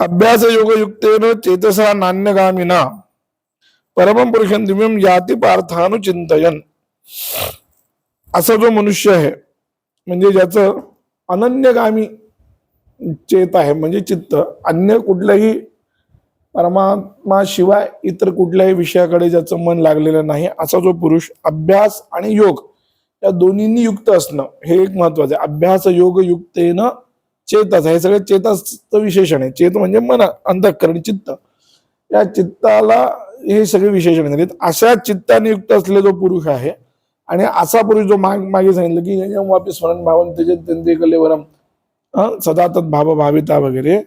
अभ्यास योग युक्तेन चेतसा नान्यगामिना परम पुरुषं दिव्यम याती पार्थानुचिंतयन असा जो मनुष्य आहे म्हणजे ज्याचं अनन्यगामी चेत आहे म्हणजे चित्त अन्य कुठल्याही परमात्मा शिवाय इतर कुठल्याही विषयाकडे ज्याचं मन लागलेलं नाही असा जो पुरुष अभ्यास आणि योग या दोन्हींनी युक्त असणं हे एक महत्वाचं आहे. अभ्यास योग युक्तेनं चेतस हे सगळं चेतसचं विशेषण आहे. चेत म्हणजे मन अंतःकरण चित्त. या चित्ताला हे सगळे विशेषण आहेत. म्हणजे अशा चित्ताने युक्त असलेला जो पुरुष आहे आणि असा पुरुष जो माग मागे सांगितलं की वापी स्मरण भावन त्याचे त्यांचे कलेवरम अं, सदा भाव भाविता वगैरे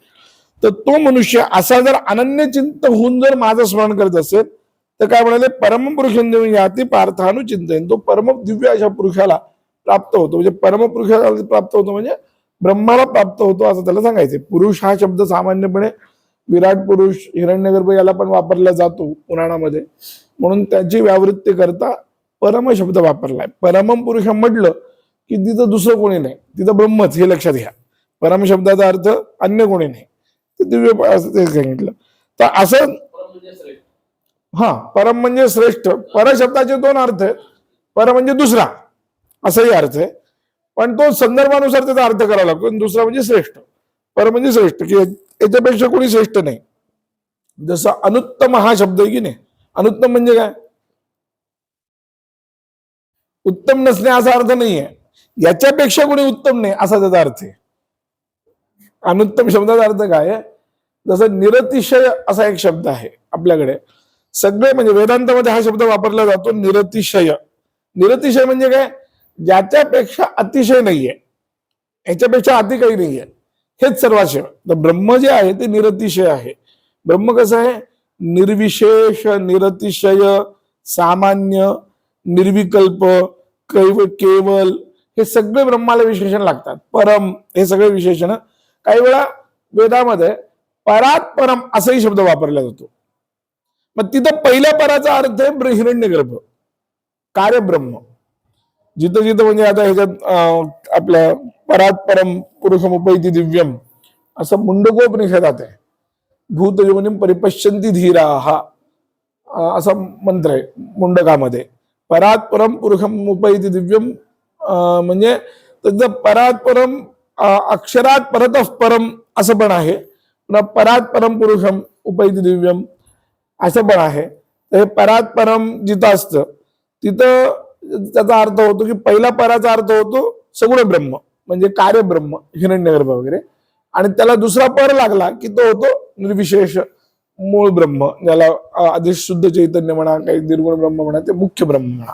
तर तो मनुष्य असा जर अनन्य चिंत होऊन जर माझं स्मरण करत असेल तर काय म्हणाले परमपुरुषांनी याती पार्थानुचिंतन. तो परम दिव्य अशा पुरुषाला प्राप्त होतो. म्हणजे परमपुरुषाला प्राप्त होतो म्हणजे ब्रह्माला प्राप्त होतो असं त्याला सांगायचं. पुरुष हा शब्द सामान्यपणे विराट पुरुष हिरण्यगर्भ याला पण वापरला जातो पुराणामध्ये. म्हणून त्याची व्यावृत्ती करता परम शब्द वापरलाय. परम पुरुष म्हटलं की तिथं दुसरं कोणी नाही. तिथं ब्रह्मच हे लक्षात घ्या. परम शब्दाचा अर्थ अन्य कोणी नाही. ते दिव्य असं ते सांगितलं. तर असं हा परम म्हणजे श्रेष्ठ. पर शब्दाचे दोन अर्थ आहेत. पर म्हणजे दुसरा. असाही अर्थ आहे. पण तो संदर्भानुसार त्याचा अर्थ करावा लागतो. दुसरा म्हणजे श्रेष्ठ. पर म्हणजे श्रेष्ठ. की याच्यापेक्षा कोणी श्रेष्ठ नाही. जसं अनुत्तम हा शब्द आहे की नाही? अनुत्तम म्हणजे काय? उत्तम नसणे असा अर्थ नाहीये याच्यापेक्षा कोणी उत्तम नाही असा त्याचा अर्थ आहे. अनुत्तम शब्दाचा अर्थ काय आहे? जसं निरतिशय असा एक शब्द आहे आपल्याकडे. सगळे म्हणजे वेदांतामध्ये हा शब्द वापरला जातो निरतिशय. निरतिशय म्हणजे काय? ज्याच्यापेक्षा अतिशय नाहीये. याच्यापेक्षा अति काही नाहीये. हेच सर्वाशय. तर ब्रह्म जे आहे ते निरतिशय आहे. ब्रह्म कसं आहे? निर्विशेष निरतिशय सामान्य निर्विकल्प कैव केवल. हे सगळे ब्रह्माला विशेषण लागतात. परम. हे सगळे विशेषण. काही वेळा वेदामध्ये परात परम असाही शब्द वापरला जातो. मग तिथं पहिल्या पराचा अर्थ आहे हिरण्यगर्भ कार्यब्रह्म. जिथं जिथं म्हणजे आता ह्याच्यात आपलं आपल्या परात परम पुरुषमुपैती दिव्यम असं मुंडकोपनिषदात आहे. भूतयोनिम परिपश्यंती धीरा हा असा मंत्र आहे मुंडकामध्ये. परात परम पुरुषम उपैती दिव्यम म्हणजे त्याचं परात परम अक्षरात परत परम असं पण आहे. पुन्हा परात परम पुरुषम उपैती दिव्यम असं पण आहे. तर हे परात परम जिथं असतं तिथं त्याचा अर्थ होतो की पहिला पराचा अर्थ होतो सगुण ब्रह्म म्हणजे कार्यब्रह्म हिरण्यगर्भ वगैरे. आणि त्याला दुसरा पर लागला की तो होतो निर्विशेष मूळ ब्रह्म ज्याला आधी शुद्ध चैतन्य म्हणा काही निर्गुण ब्रह्म म्हणा ते मुख्य ब्रह्म म्हणा.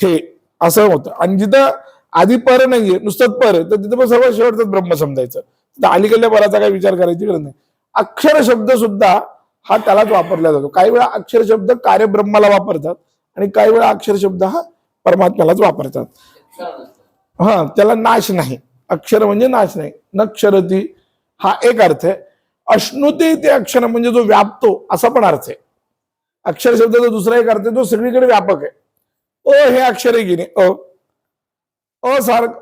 हे असं होतं. आणि जिथं आधी पर नाहीये नुसतं पर तर तिथं पण सर्व शेवटचं ब्रह्म समजायचं. तर अलीकडल्या पराचा काही विचार करायची गरज नाही. अक्षर शब्द सुद्धा हा त्यालाच वापरला जातो. काही वेळा अक्षर शब्द कार्यब्रह्माला वापरतात आणि काही वेळा अक्षर शब्द हा परमात्म्यालाच वापरतात. हा त्याला नाश नाही. अक्षर म्हणजे नाश नाही. नक्षरती हा एक अर्थ आहे. अश्नुते ते अक्षर म्हणजे जो व्यापतो असा पण अर्थ आहे. अक्षर शब्दाचा दुसरा एक अर्थ आहे जो सगळीकडे व्यापक आहे. अ हे अक्षर आहे की नाही? अ. अ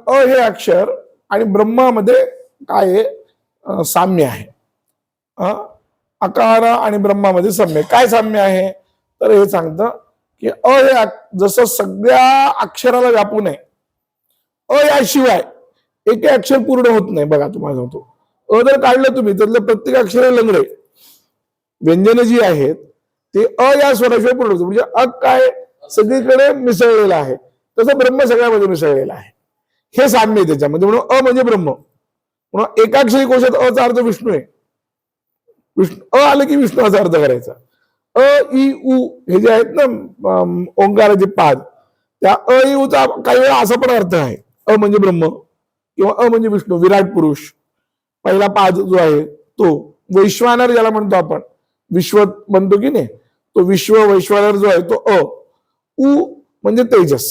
अ हे अक्षर आणि ब्रह्मामध्ये काय आहे? साम्य आहे. आकार आणि ब्रह्मामध्ये साम्य. काय साम्य आहे? तर हे सांगतं की अ हे जसं सगळ्या अक्षराला व्यापू नये अ याशिवाय एक अक्षर पूर्ण होत नाही. बघा तुम्हाला सांगतो. अ जर काढलं तुम्ही त्यातलं प्रत्येक अक्षर लंगडे. व्यंजन जी आहेत ते अ या स्वराशिवाय पूर्ण होतो म्हणजे अ काय सगळीकडे मिसळलेलं आहे तसं ब्रह्म सगळ्यामध्ये मिसळलेलं आहे. हे साम्य आहे त्याच्यामध्ये. म्हणून अ म्हणजे ब्रह्म. म्हणून एकाक्षरी कोशात अचा अर्थ विष्णू आहे. विष्णू अ आलं की विष्णू असा अर्थ करायचा. अ इ उ हे जे आहेत ना ओंकाराचे पाद त्या अ इ उचा काही वेळा असा पण अर्थ आहे. अ म्हणजे ब्रह्म किंवा अ म्हणजे विष्णू विराट पुरुष. पहिला पाद जो आहे तो वैश्वानर ज्याला म्हणतो आपण विश्व म्हणतो की नाही तो विश्व वैश्वानर जो आहे तो अ. उ म्हणजे तेजस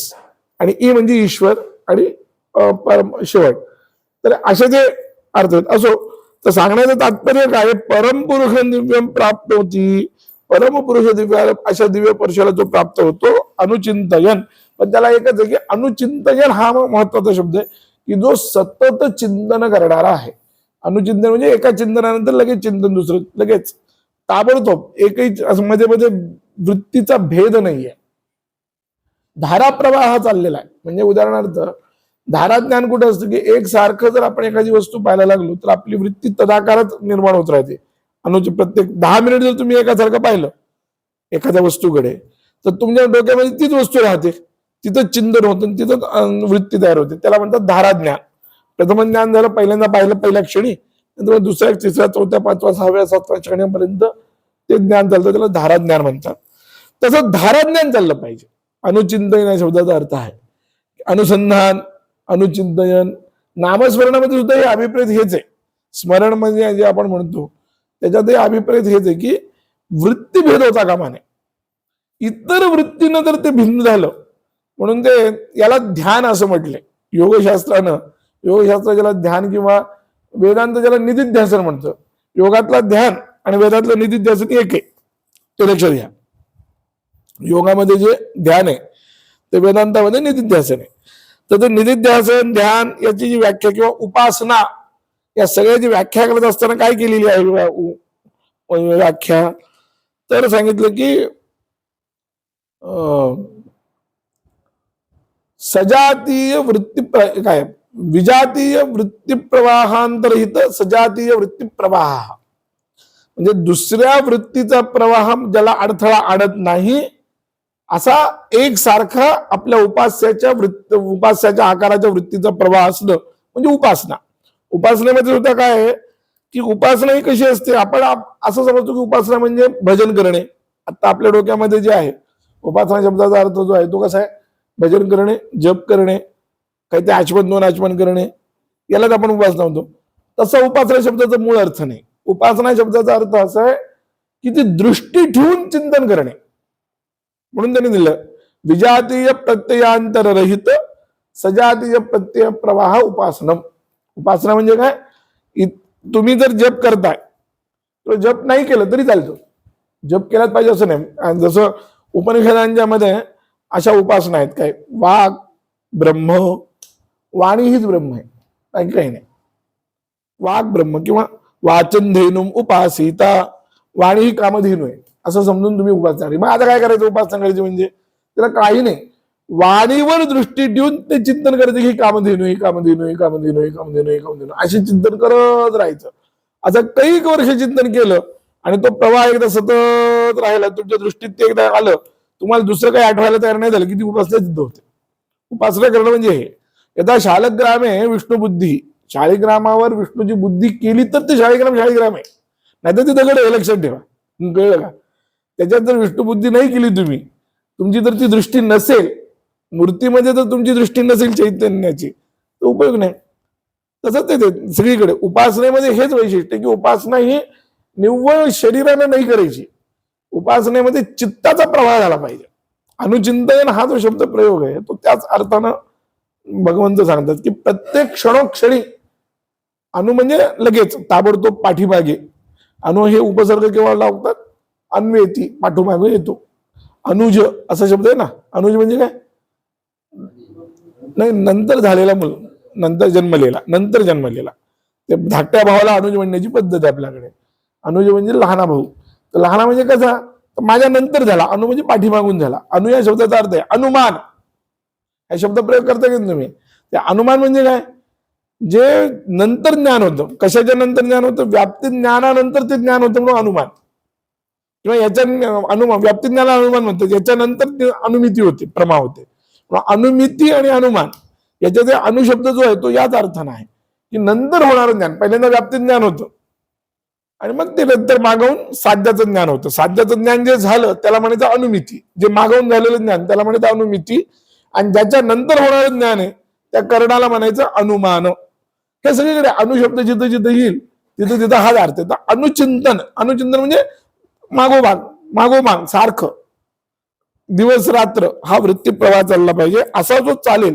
आणि ई म्हणजे ईश्वर आणि अ, परम शेवट. तर असे जे अर्थ आहेत असो तर सांगण्याचं तात्पर्य काय? परमपुरुष दिव्यम प्राप्त होती. परमपुरुष दिव्य अशा दिव्य पुरुषाला जो प्राप्त होतो अनुचिंतयन. पण त्याला एकच आहे की अनुचिंतयन हा महत्त्वाचा शब्द आहे की जो सतत चिंतन करणारा आहे. अनुचिंतन म्हणजे एका चिंतनानंतर लगेच चिंतन दुसरं लगेच ताबडतोब एकही मध्ये मध्ये वृत्तीचा भेद नाहीये. धारा प्रवाह हा चाललेला आहे. म्हणजे उदाहरणार्थ धारा ज्ञान कुठं असतं की एक सारखं जर आपण एखादी वस्तू पाहायला लागलो तर आपली वृत्ती तदाकारच निर्माण होत राहते. अनुचित प्रत्येक दहा मिनिट जर तुम्ही एकासारखं पाहिलं एखाद्या वस्तूकडे तर तुमच्या डोक्यामध्ये तीच वस्तू राहते. तिथं चिंतन होतं तिथं वृत्ती तयार होते. त्याला म्हणतात धारा ज्ञान प्रथम ज्ञान झालं पहिल्यांदा पाहिलं पहिल्या क्षणी नंतर दुसऱ्या तिसऱ्या चौथ्या पाचव्या सहाव्या सातव्या क्षणापर्यंत ते ज्ञान चालतं त्याला धारा ज्ञान म्हणतात. तसं धारा ज्ञान चाललं पाहिजे. अनुचिंतन या शब्दाचा अर्थ आहे. अनुसंधान अनुचिंतन नामस्मरणामध्ये सुद्धा हे अभिप्रेत हेच आहे. स्मरण म्हणजे जे आपण म्हणतो त्याच्यात हे अभिप्रेत हेच आहे की वृत्ती भेद होता कामा नये. इतर वृत्तीनं तर ते भिन्न झालं. म्हणून ते याला ध्यान असं म्हटलंय योगशास्त्रानं योगशास्त्र ज्याला ध्यान किंवा वेदांत ज्याला निधिध्यासन म्हणतं. योगातला ध्यान आणि वेदातलं निधिध्यासन एक आहे. ते लक्षात घ्या. योगामध्ये जे ध्यान आहे ते वेदांतामध्ये निधिध्यासन आहे. तर ते निधिध्यासन ध्यान याची जी व्याख्या किंवा उपासना या सगळ्याची व्याख्या करत असताना काय केलेली आहे व्याख्या. तर सांगितलं की अं, सजातीय वृत्ती प्र- काय? विजातीय वृत्ती प्रवाहांतरहित सजातीय वृत्तीप्रवाह. म्हणजे दुसऱ्या वृत्तीचा प्रवाह ज्याला अडथळा आणत नाही असा एक सारखा आपल्या उपास्याच्या वृत्त उपास्याच्या आकाराच्या वृत्तीचा प्रवाह असणं म्हणजे उपासना. उपासनेमध्ये सुद्धा काय आहे की उपासना ही कशी असते? आपण असं समजतो की उपासना म्हणजे भजन करणे. आता आपल्या डोक्यामध्ये जे आहे उपासना शब्दाचा अर्थ जो आहे तो कसा आहे? भजन करणे जप करणे काही ते आचमन दोन आचमन करणे यालाच आपण उपासना म्हणतो. तसा उपासना शब्दाचा मूळ अर्थ नाही. उपासना शब्दाचा अर्थ असा आहे की ती दृष्टी ठेवून चिंतन करणे. म्हणून त्यांनी दिलं. विजातीय प्रत्ययांतररहित सजातीय प्रत्यय प्रवाह उपासनम. उपासना म्हणजे काय? इ- तुम्ही जर जप करताय तर जप नाही केलं तरी चालतो. जप केलाच पाहिजे असं नाही. आणि जसं उपनिषदांच्या मध्ये अशा उपासना आहेत. काय? वाक ब्रह्म वाणी हीच ब्रह्म आहे. बाकी काही नाही. वाक ब्रह्म किंवा वाचन धेनुम उपासिता वाणी ही कामधेनू आहे. असं समजून तुम्ही उपासना करा. मग आता काय करायचं उपासना करायची म्हणजे त्याला काही नाही. वाणीवर दृष्टी देऊन ते चिंतन करायचं की काम कामधेनू ही कामधेनू ही कामधेनू ही कामधेनू ही देणं. असे चिंतन करत राहायचं. असं कैक वर्ष चिंतन केलं आणि तो प्रवाह एकदा सतत राहिला तुमच्या दृष्टीत ते एकदा आलं तुम्हाला दुसरं काही आठवायला तयार नाही झालं की ती उपासना सिद्ध होते. उपासना करणं म्हणजे हे. यदा शालग्रामे विष्णू बुद्धी शाळीग्रामावर विष्णूची बुद्धी केली तर ते शाळीग्राम शाळीग्राम आहे. नाही तर ते दगड आहे लक्षात ठेवा. कळलं का? त्याच्यात जर विष्णुबुद्धी नाही केली तुम्ही तुमची जर ती दृष्टी नसेल मूर्तीमध्ये जर तुमची दृष्टी नसेल चैतन्याची तर उपयोग नाही. तसंच ते ते सगळीकडे. उपासनेमध्ये हेच वैशिष्ट्य की उपासना ही निव्वळ शरीरानं नाही करायची. उपासनेमध्ये चित्ताचा प्रवाह झाला पाहिजे. अनुचिंतन हा जो शब्द प्रयोग आहे तो त्याच अर्थानं भगवंत सांगतात की प्रत्येक क्षणोक्षणी अनु म्हणजे लगेच ताबडतोब पाठीमागे. अनु हे उपसर्ग केव्हा लावतात? अन्वेती पाठीमागे येतो. अनुज असा शब्द आहे ना? अनुज म्हणजे काय? नाही नंतर झालेला मुल नंतर जन्मलेला नंतर जन्मलेला. ते धाकट्या भावाला अनुज म्हणण्याची पद्धत आहे आपल्याकडे. अनुज म्हणजे लहाना भाऊ. तर लहाना म्हणजे कसा? तर माझ्या नंतर झाला. अनु म्हणजे पाठीमागून झाला. अनु या शब्दाचा अर्थ आहे अनुमान. हा शब्द प्रयोग करता की नाही तुम्ही? ते अनुमान म्हणजे काय? जे नंतर ज्ञान होतं. कशाच्या नंतर ज्ञान होतं? व्याप्ती ज्ञानानंतर ते ज्ञान होतं म्हणून अनुमान. किंवा याच्या अनुमान व्याप्ती ज्ञान अनुमान म्हणतात याच्यानंतर अनुमिती होते प्रमा होते. अनुमिती आणि अनुमान याच्या जे अनुशब्द जो आहे तो याच अर्थानं आहे. की नंतर होणारं ज्ञान पहिल्यांदा व्याप्ती ज्ञान होतं. आणि मग ते नंतर मागवून साध्याचं ज्ञान होतं. साध्याचं ज्ञान जे झालं त्याला म्हणायचं अनुमिती. जे मागवून झालेलं ज्ञान त्याला म्हणायचं अनुमिती. आणि ज्याच्या नंतर होणारं ज्ञान आहे त्या कर्णाला म्हणायचं अनुमान. हे सगळीकडे अनुशब्द जिथं जिथं येईल तिथं तिथं हाच अर्थ आहे. तर अनुचिंतन अनुचिंतन म्हणजे मागोमाग मागोमाग सारखं. दिवस रात्र हा वृत्ती प्रवाह चालला पाहिजे. असा जो चालेल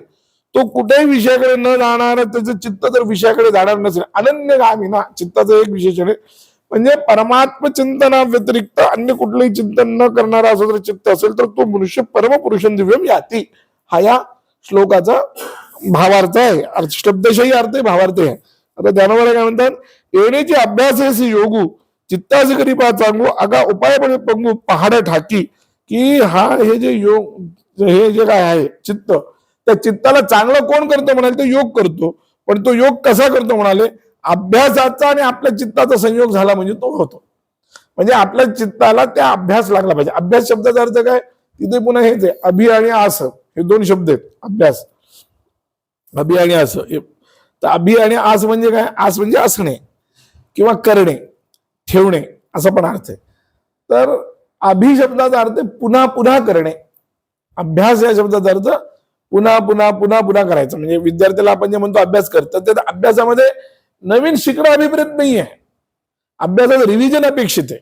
तो कुठेही विषयाकडे न जाणार त्याचं चित्त जर विषयाकडे जाणार नसेल. अनन्य गामी ना चित्ताचं एक विशेषण आहे. म्हणजे परमात्म चिंतना व्यतिरिक्त अन्य कुठलंही चिंतन न करणारा असं जर चित्त असेल तर तो मनुष्य परमपुरुषन दिव्यम याती. हा या श्लोकाचा भावार्थ आहे. अर्थ- शब्दशही अर्थ आहे भावार्थ आहे. आता ज्ञानवाला काय म्हणतात? येण्याची अभ्यास योगू चित्तास गरीबा पा चांगू अगा उपाय पण पंगू पहाड ठाकी की हा हे जे योग हे जे काय आहे चित्त त्या चित्ताला चांगलं कोण करतो म्हणाले तो योग करतो. पण तो योग कसा करतो म्हणाले अभ्यासाचा आणि आपल्या चित्ताचा संयोग झाला म्हणजे तो होतो. म्हणजे आपल्या चित्ताला त्या अभ्यास लागला पाहिजे. अभ्यास शब्दाचा अर्थ काय? तिथे पुन्हा हेच आहे अभि आणि आस हे दोन शब्द आहेत अभ्यास. अभि आणि आस तर अभि आणि आस म्हणजे काय? आस म्हणजे असणे किंवा करणे. ठेवणे असा पण अर्थ आहे. तर अभिशब्दाचा अर्थ पुन्हा पुन्हा करणे. अभ्यास या शब्दाचा अर्थ पुन्हा पुन्हा पुन्हा पुन्हा करायचं. म्हणजे विद्यार्थ्याला आपण जे म्हणतो अभ्यास करतो तर अभ्यासामध्ये नवीन शिकणं अभिप्रेत नाही आहे. अभ्यासाचं रिव्हिजन अपेक्षित आहे.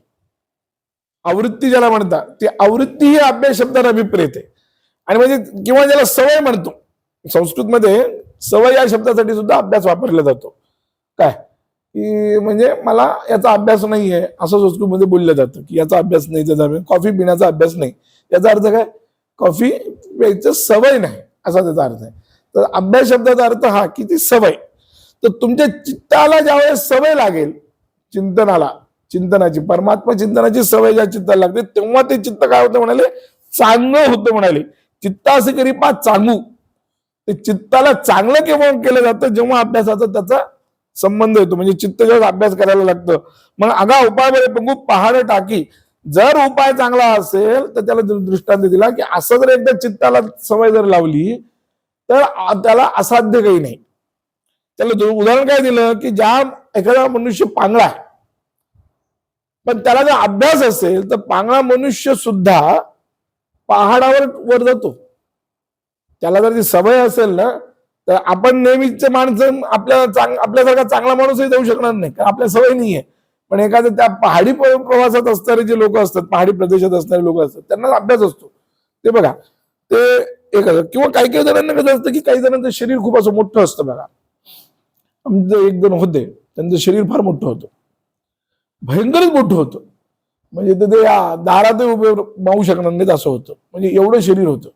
आवृत्ती ज्याला म्हणतात ती आवृत्ती ही अभ्यास शब्दाला अभिप्रेत आहे. आणि म्हणजे किंवा ज्याला सवय म्हणतो संस्कृतमध्ये सवय या शब्दासाठी सुद्धा अभ्यास वापरला जातो. काय? की म्हणजे मला याचा अभ्यास नाही आहे असं संस्कृतमध्ये बोललं जातं की याचा अभ्यास नाही त्याचा कॉफी पिण्याचा अभ्यास नाही. याचा अर्थ काय? कॉफी प्यायचं सवय नाही असा त्याचा अर्थ आहे. तर अभ्यास शब्दाचा अर्थ हा की ती सवय. तर तुमच्या चित्ताला ज्यावेळेस सवय लागेल चिंतनाला चिंतनाची परमात्मा चिंतनाची सवय ज्या चित्ताला लागते तेव्हा ते चित्त काय होतं म्हणाले? चांगलं होतं म्हणाले. चित्तासे करी पा चांगू. ते चित्ताला चांगलं केव्हा केलं जातं? जेव्हा अभ्यासाचा त्याचा संबंध येतो. म्हणजे चित्त अभ्यास करायला लागतं. मग आगा उपाय बरे बघू पहाड टाकी. जर उपाय चांगला असेल तर त्याला दृष्टांत दिला की असं जर एकदा चित्ताला सवय जर लावली तर त्याला असाध्य काही नाही. त्याला उदाहरण काय दिलं की ज्या एखादा मनुष्य पांगळा आहे पण त्याला जर अभ्यास असेल तर पांगळा मनुष्य सुद्धा पहाडावर वर जातो. त्याला जर ती सवय असेल ना तर आपण नेहमीचे माणसं आपल्या चांग आपल्यासारखा चांगला माणूसही जाऊ शकणार नाही कारण आपल्या सवय नाहीये. पण एखाद्या त्या पहाडी प्रवासात असणारे जे लोक असतात पहाडी प्रदेशात असणारे लोक असतात त्यांना अभ्यास असतो. ते बघा ते एक असं किंवा काही काही जणांना कसं असतं की काही जणांचं शरीर खूप असं मोठं असतं बघा. आमचं एक जण होते त्यांचं शरीर फार मोठं होतं. भयंकरच मोठं होतं. म्हणजे ते- ते दारात उभे मावू शकणार नाहीत असं होतं. म्हणजे एवढं शरीर होतं.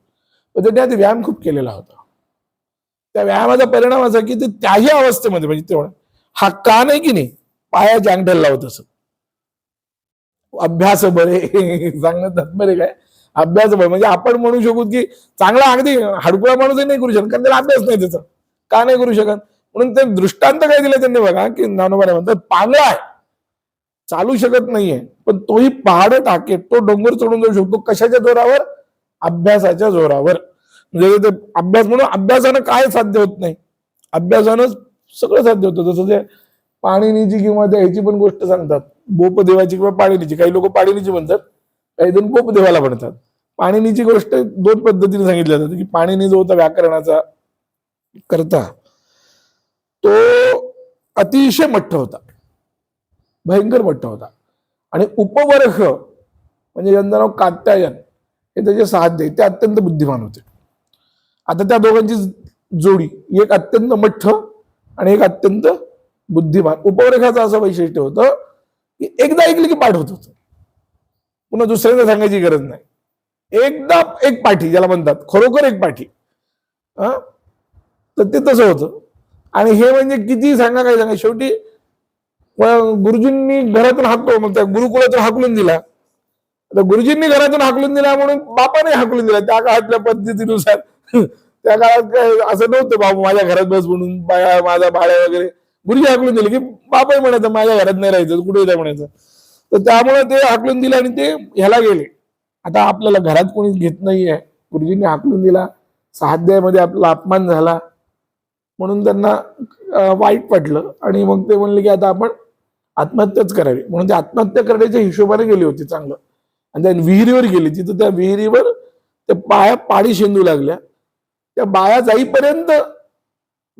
पण त्यांनी आधी व्यायाम खूप केलेला होता. त्या व्यायामाचा परिणाम असा की ते त्याही अवस्थेमध्ये म्हणजे तेवढा. हा का नाही की नाही? पायाच्या अंगठ्याला लावत असत. अभ्यास बरे सांगणं तात्पर्य काय? अभ्यास बरे म्हणजे आपण म्हणू शकू की चांगला अगदी हडकुळा माणूसही नाही करू शकत कारण त्याला अभ्यास नाही त्याचा. का नाही करू शकत? म्हणून ते दृष्टांत काय दिलं त्यांनी बघा की नानोबाने म्हणतात पांगळा आहे. चालू शकत नाहीये पण तोही पहाड टाकेत तो डोंगर चढून जाऊ शकतो कशाच्या जोरावर? अभ्यासाच्या जोरावर. म्हणजे ते अभ्यास म्हणून अभ्यासानं काय साध्य होत नाही. अभ्यासानं सगळं साध्य होतं. जसं ते पाणीनीची किंवा त्या ह्याची पण गोष्ट सांगतात. बोपदेवाची किंवा पाणीनीची. काही लोक पाणीनीची म्हणतात. काही जण बोपदेवाला म्हणतात. पाणीनीची गोष्ट दोन पद्धतीने सांगितली जाते. की पाणीनी जो होता व्याकरणाचा करता तो अतिशय मठ्ठ होता. भयंकर मठ्ठ होता. आणि उपवर्ग म्हणजे ज्यांचं नाव कात्यायन हे त्याचे साध्य ते अत्यंत बुद्धिमान होते. आता त्या दोघांची जोडी एक अत्यंत मठ्ठ आणि एक अत्यंत बुद्धिमान. उपवरेखाचं असं वैशिष्ट्य होतं की एकदा ऐकलं की पाठ होत होतं. पुन्हा दुसऱ्यांदा सांगायची गरज नाही. एकदा एक पाठी ज्याला म्हणतात खरोखर एक पाठी. हा? तर ते तसं होतं. आणि हे म्हणजे किती सांगा काय सांगा. शेवटी गुरुजींनी घरातून हाकलो मग त्या गुरुकुलातून हाकलून दिला. आता गुरुजींनी घरातून हाकलून दिला म्हणून बापाने हाकलून दिला. त्या काळातल्या पद्धतीनुसार त्या काळात काय असं नव्हतं बाबा माझ्या घरात बस म्हणून बाया माझा बाळ्या वगैरे. गुरुजी हाकलून दिले की बापाही म्हणायचं माझ्या घरात नाही राहायचं कुठे जाय म्हणायचं. तर त्यामुळे ते हाकलून दिलं आणि ते ह्याला गेले. आता आपल्याला घरात कोणी घेत नाहीये. गुरुजींनी हाकलून दिला. साध्यामध्ये आपला अपमान झाला. म्हणून त्यांना वाईट वाटलं. आणि मग ते म्हणले की आता आपण आत्महत्याच करावी. म्हणून ते आत्महत्या करण्याच्या हिशोबाने गेली होती चांगलं. आणि त्या विहिरीवर गेली. तिथं त्या विहिरीवर त्या पाया पाणी शेंदू लागल्या. त्या बाया जाईपर्यंत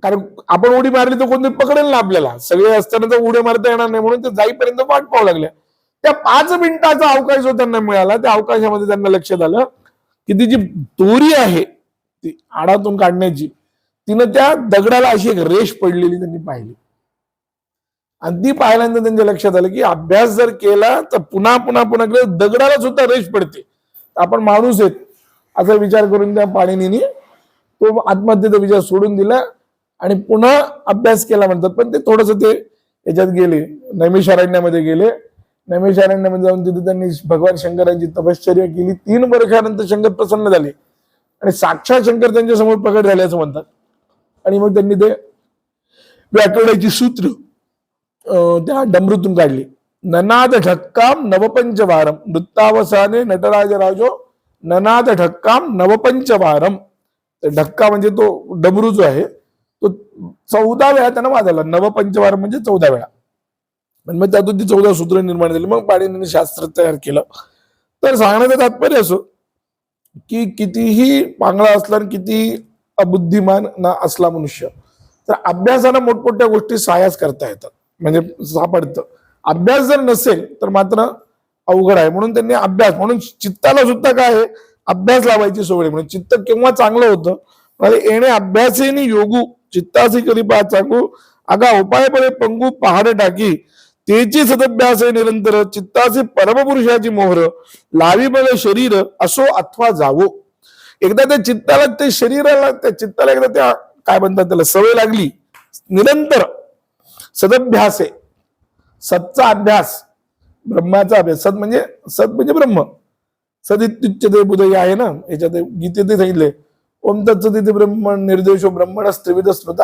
कारण आपण उडी मारली तर कोणतरी पकडेल ना आपल्याला. सगळे असताना तर उड्या मारता येणार नाही म्हणून ते जाईपर्यंत वाट पाहू लागल्या त्या पाच मिनिटाचा अवकाश जो त्यांना मिळाला त्या अवकाशामध्ये त्यांना लक्षात आलं की ती जी दोरी आहे ती आडातून काढण्याची तिनं त्या दगडाला अशी एक रेष पडलेली त्यांनी पाहिली. आणि ती पाहिल्यानंतर त्यांच्या लक्षात आलं की अभ्यास जर केला तर पुन्हा पुन्हा पुन्हा दगडाला सुद्धा रेष पडते. आपण माणूस आहेत असा विचार करून त्या पाणिनीने तो आत्महत्येचा विचार सोडून दिला आणि पुन्हा अभ्यास केला म्हणतात. पण ते थोडस ते याच्यात गेले नैमिषारण्यामध्ये गेले. नैमिषारण्यामध्ये जाऊन तिथे त्यांनी भगवान शंकरांची तपश्चर्या केली. तीन वर्षानंतर शंकर प्रसन्न झाले. आणि साक्षात शंकर त्यांच्यासमोर प्रकट झाले असं म्हणतात. आणि मग त्यांनी ते व्याकरणाची सूत्र अं, त्या डमरूतून काढली. ननाद ढक्काम नवपंचवारम. नृत्तावसाने नटराज राजो ननाद ढक्काम नवपंच वारम ढक्का म्हणजे तो डबरू जो आहे तो चौदा वेळा त्यांना वाजवला. नवपंचवार म्हणजे चौदा वेळा. आणि मग त्यातून ती चौदा सूत्र निर्माण झाली. मग पाणिनीने शास्त्र तयार केलं. तर सांगण्याचं तात्पर्य असो की कितीही पांगळा असला आणि कितीही अबुद्धिमान ना असला मनुष्य तर अभ्यासानं मोठमोठ्या गोष्टी सायास करता येतात. म्हणजे सापडतं. अभ्यास जर नसेल तर मात्र अवघड आहे. म्हणून त्यांनी अभ्यास म्हणून चित्ताला सुद्धा काय आहे? अभ्यास लावायची सवय म्हणून चित्त केव्हा चांगलं होतं म्हणजे येणे अभ्यासेनी योगू चित्तासी करी पा चांगू अगा उपायपणे पंगू पहाडे टाकी. तेची सदभ्यास आहे निरंतर. चित्ताचे परमपुरुषाची मोहर. लावी बघ शरीर असो अथवा जावो. एकदा त्या चित्ताला ते शरीराला त्या चित्ताला एकदा त्या काय म्हणतात त्याला सवय लागली. निरंतर. सदभ्यास. आहे सतचा अभ्यास. ब्रह्माचा अभ्यास. सत म्हणजे सत म्हणजे ब्रह्म. सदित्युच्चते बुधय आहे ना याच्यात गीतेत सांगितले. ओम तत्सदिती ब्रह्म निर्देशो ब्रह्मण त्रिविध स्मृत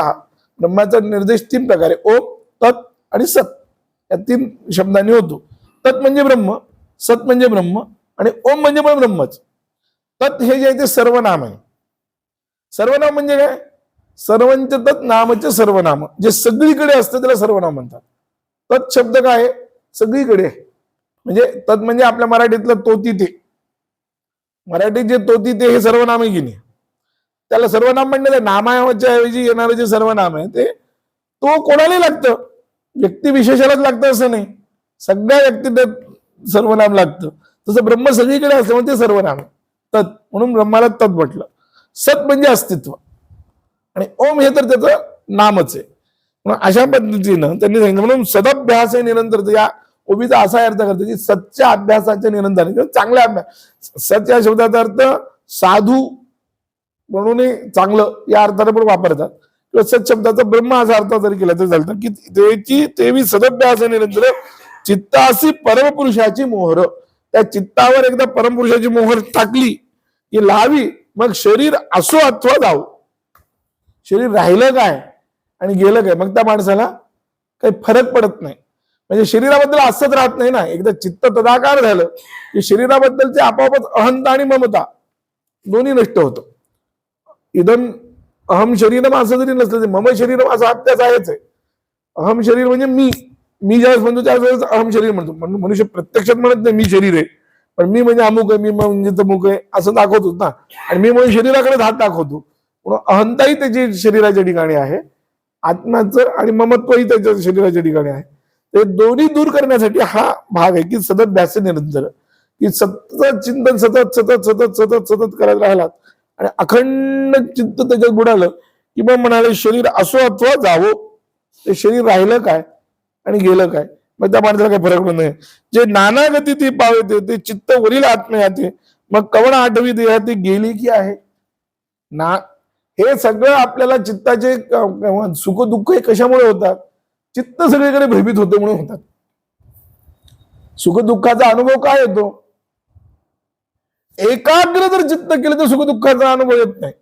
ब्रह्माचा निर्देश तीन प्रकारे ओम तत् आणि सत. या तीन शब्दांनी होतो. तत् म्हणजे ब्रह्म सत म्हणजे ब्रह्म आणि ओम म्हणजे पण ब्रह्मच. तत् हे जे आहे ते सर्वनाम आहे. सर्वनाम म्हणजे काय? सर्वंच तत् नामचे सर्वनाम. जे सगळीकडे असतं त्याला सर्वनाम म्हणतात. तत् शब्द काय? आहे सगळीकडे. आहे. म्हणजे तत् म्हणजे आपल्या मराठीतलं तो ते मराठीत जे तोती ते हे सर्वनाम आहे की नाही त्याला सर्वनाम म्हणण्याचं नामाच्या ऐवजी येणारं जे सर्वनाम आहे ते तो कोणालाही लागतं? व्यक्तिविशेषालाच लागतं असं नाही. सगळ्या व्यक्तीत सर्वनाम लागतं. तसं ब्रह्म सगळीकडे असल्यामुळे ते सर्वनाम आहे. तत् म्हणून ब्रह्माला तत् म्हटलं. सत म्हणजे अस्तित्व. आणि ओम हे तर त्याचं नामच आहे. म्हणून अशा पद्धतीनं त्यांनी सांगितलं म्हणून सदभ्यास आहे निरंतर या ओबीचा असा अर्थ करतो की सच्च्या अभ्यासाच्या निरंतर किंवा चांगल्या अभ्यास. सत या शब्दाचा अर्थ साधू म्हणूनही चांगलं या अर्थाने पण वापरतात. किंवा सच शब्दाचा ब्रह्म असा अर्थ जरी केला तरी चालतं. की त्याची तेवी सदभ्यास निरंतर चित्तासी परमपुरुषाची मोहर. त्या चित्तावर एकदा परमपुरुषाची मोहर टाकली की लावी मग शरीर असो अथवा जाऊ शरीर राहिलं काय? आणि गेलं काय? मग त्या माणसाला काही फरक पडत नाही. म्हणजे शरीराबद्दल असंच राहत नाही ना. एकदा चित्त तदाकार झालं की शरीराबद्दलचे आपोआपच अहंता आणि ममता दोन्ही नष्ट होतं. इदम अहम शरीरम असं जरी नसलं तरी मम शरीरम असं अत्याच आहेच आहे. अहम शरीर म्हणजे मी. मी ज्यावेळेस म्हणतो त्यावेळेस अहम शरीर म्हणतो. म्हणून मनुष्य प्रत्यक्षात म्हणत नाही मी शरीर आहे. पण मी म्हणजे अमुक आहे मी म्हणजे तमुक आहे असं दाखवतोच ना. आणि मी म्हणून शरीराकडे हात दाखवतो. म्हणून अहंताही त्याची शरीराच्या ठिकाणी आहे. आत्म्याचं आणि ममत्वही त्याच्या शरीराच्या ठिकाणी आहे. ते दोन्ही दूर करण्यासाठी हा भाग आहे की सतत भ्यास निरंतर की सतत चिंतन सतत सतत सतत सतत सतत करत राहिलात. आणि अखंड चित्त त्याच्यात बुडालं की मग म्हणाले शरीर असो अथवा जावो ते शरीर राहिलं काय आणि गेलं काय? मग त्या माणसाला काही फरक नाही. जे नाना गती ती पावते ते चित्त वरील आत्मयाते मग कवण आठवी देहा ती गेली की आहे? ना हे सगळं आपल्याला चित्ताचे सुख दुःख हे कशामुळे होतात? चित्त सगळीकडे भयभीत होते म्हणून होतात. सुखदुःखाचा अनुभव काय येतो? एकाग्र जर चित्त केलं तर सुख दुःखाचा अनुभव येत नाही.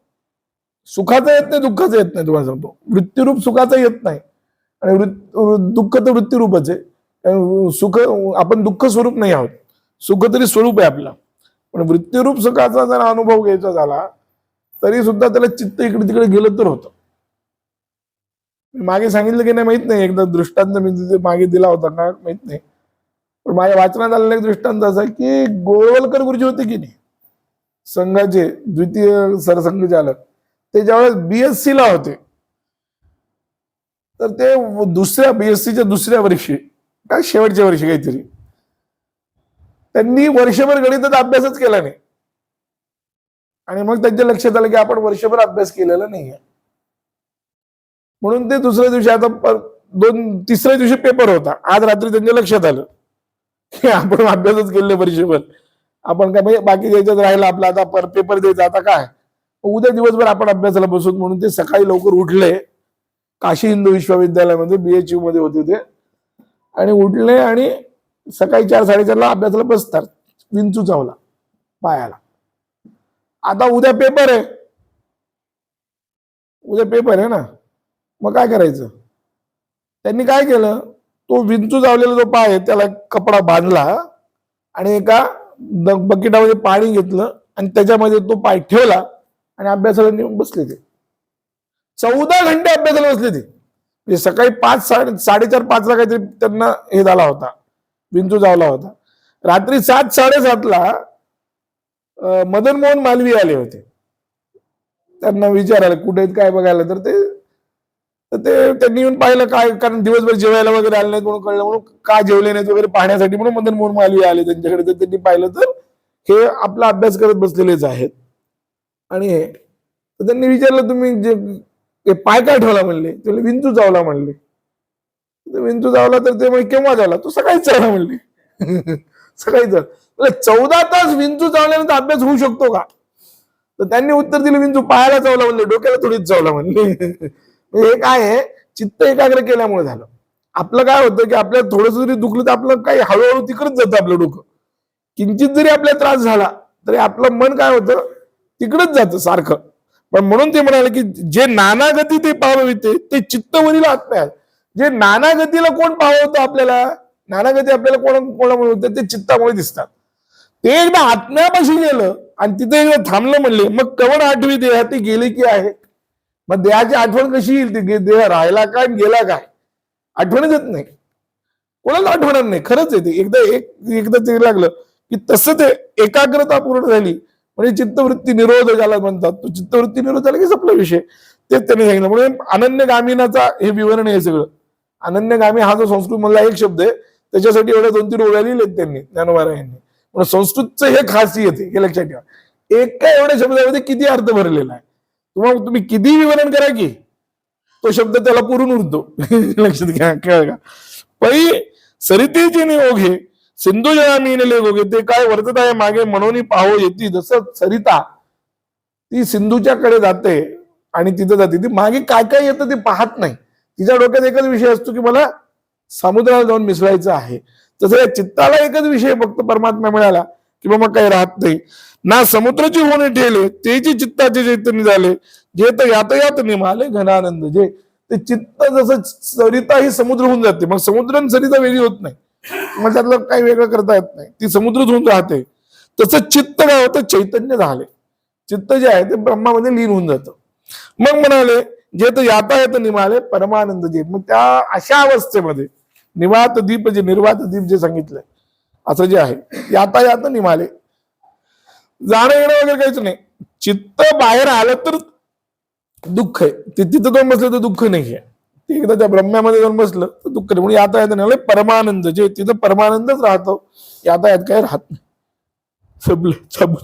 सुखाचा येत नाही दुःखाचा येत नाही तुम्हाला सांगतो. वृत्तीरूप सुखाचा येत नाही. आणि दुःख तर वृत्तीरूपच आहे. सुख आपण दुःख स्वरूप नाही आहोत. सुख तरी स्वरूप आहे आपला. पण वृत्तीरूप सुखाचा जर अनुभव घ्यायचा झाला तरी सुद्धा त्याला चित्त इकडे तिकडे गेलं तर होतं. मागे सांगितलं की नाही माहीत नाही. एकदा दृष्टांत मी तिथे मागे दिला होता का माहीत नाही. पण माझ्या वाचनात आलेला एक दृष्टांत असा की गोळवलकर गुरुजी होते की नाही? संघाचे द्वितीय सरसंघचालक. ते ज्यावेळेस बीएससी ला होते तर ते दुसऱ्या बीएससीच्या दुसऱ्या वर्षी काय शेवटच्या वर्षी काहीतरी त्यांनी वर्षभर गणिताचा अभ्यासच केला नाही. आणि मग त्यांच्या लक्षात आलं की आपण वर्षभर अभ्यास केलेला नाहीये. म्हणून ते दुसऱ्या दिवशी आता दोन तिसऱ्या दिवशी पेपर होता. आज रात्री त्यांच्या लक्षात आलं. की आपण अभ्यासच केले परीक्षेवर. आपण काय म्हणजे बाकी द्यायच्यात राहिला आपला आता पर पेपर द्यायचा आता काय? उद्या दिवसभर आपण अभ्यासाला बसू म्हणून ते सकाळी लवकर उठले. काशी हिंदू विश्वविद्यालयामध्ये बीएचयू मध्ये होते ते. आणि उठले आणि सकाळी चार साडेचारला अभ्यासाला बसतात. विंचू चावला पायाला. आता उद्या पेपर आहे. उद्या पेपर आहे ना? मग काय करायचं? त्यांनी काय केलं? तो विंचू जावलेला जो पाय आहे त्याला कपडा बांधला आणि एका बकेटामध्ये पाणी घेतलं आणि त्याच्यामध्ये तो पाय ठेवला आणि अभ्यासाला नेऊन बसले ते. चौदा घंटे अभ्यासाला बसले ते. म्हणजे सकाळी पाच साडे साडेचार पाचला काहीतरी त्यांना हे झाला होता. विंचू जावला होता. रात्री सात साडेसातला मदन मोहन मालवी आले होते. त्यांना विचारायला कुठे काय बघायला? तर ते तर ते त्यांनी येऊन पाहिलं काय कारण दिवसभर जेवायला वगैरे आले नाहीत म्हणून कळलं म्हणून का जेवले नाहीत वगैरे पाहण्यासाठी म्हणून मदन मोहन मालवी आले त्यांच्याकडे. तर त्यांनी पाहिलं तर हे आपला अभ्यास करत बसलेलेच आहेत. आणि हे तर त्यांनी विचारलं तुम्ही जे पाय काय ठेवला म्हणले? त्याला विंचू चावला म्हणले. विंचू चावला तर ते म्हणजे केव्हा जावला तो सकाळीच चावला म्हणले. सकाळीच चौदा तास विंचू चावल्यानंतर अभ्यास होऊ शकतो का? तर त्यांनी उत्तर दिलं विंचू पायाला चावला म्हणले डोक्याला थोडीच चावला म्हणले. म्हणजे हे काय आहे? चित्त एकाग्र केल्यामुळे झालं. आपलं काय होतं की आपल्याला थोडस जरी दुखलं तर आपलं काही हळूहळू तिकडच जातं आपलं डोकं. किंचित जरी आपल्याला त्रास झाला तरी आपलं मन काय होतं? तिकडच जातं सारखं. पण म्हणून ते म्हणाले की जे नानागती ते पावविते ते चित्तवरील आत्म्या जे नानागतीला कोण पाववतं आपल्याला? नानागती आपल्याला कोण कोणामुळे होते? ते चित्तामुळे दिसतात. ते एकदा आत्म्यापाशी गेलं आणि तिथे एकदा थांबलं म्हणले मग कवण आठवी देहा ती की आहे? मग देहाची आठवण कशी येईल ती? देह राहिला काय गेला काय? आठवणच येत नाही. कोणाला आठवणार नाही? खरंच येते एकदा एक एकदा ते लागलं की तसं ते एकाग्रता पूर्ण झाली. म्हणजे चित्तवृत्ती निरोध ज्याला म्हणतात. तो चित्तवृत्ती निरोध झाला की संपला विषय. तेच त्यांनी सांगितलं. म्हणून अनन्यगामीनाचा हे विवरण आहे सगळं. अनन्यगामी हा जो संस्कृत मधला एक शब्द आहे त्याच्यासाठी एवढ्या दोन तीन ओळ्या लिहिलेत त्यांनी ज्ञानोबारा यांनी. म्हणून संस्कृतचं हे खासियत आहे हे लक्षात ठेवा. एका एवढ्या शब्दामध्ये किती अर्थ भरलेला आहे? किंवा तुम्ही किती विवरण करा की तो शब्द त्याला पुरून उरतो. लक्षात घ्या कळ का? पै सरितेची नियोगे सिंधू जळामीने गोगे ते काय वर्तत आहे मागे म्हणून पाहो येते. जसं सरिता ती सिंधूच्याकडे जाते आणि तिथं जाते. ती मागे काय काय येतं ते पाहत नाही. तिच्या डोक्यात एकच विषय असतो की मला समुद्राला जाऊन मिसळायचं आहे. तसं या चित्ताला एकच विषय फक्त परमात्मा मिळाला. की बाबा काही राहत नाही. ना समुद्राची होणे ठेले ते जे चित्ताचे चैतन्य झाले. जे तर यातायात निमाले घनानंद. जे ते चित्त जसं सरिता ही समुद्र होऊन जाते. मग समुद्र आणि सरिता वेगळी होत नाही. मग त्यातलं काही वेगळं करता येत नाही. ती समुद्र होऊन राहते. तसं चित्त काय होतं? चैतन्य झाले. चित्त जे आहे ते ब्रह्मामध्ये लीन होऊन जातं. मग म्हणाले जे तर यातायात निमाले परमानंद जे. मग त्या अशा अवस्थेमध्ये निवात दीप जे निर्वात दीप जे सांगितलंय असं जे आहे यातायात निमाले. जाणं येणं वगैरे काहीच नाही. चित्त बाहेर आलं तर दुःख आहे. ते तिथं जाऊन बसलं तर दुःख नाही आहे. ते एकदा त्या ब्रह्म्यामध्ये जाऊन बसलं तर दुःख नाही. म्हणून यातायात नाही परमानंद. जे तिथं परमानंदच राहतो यातायात काय राहत नाही. सबलं सब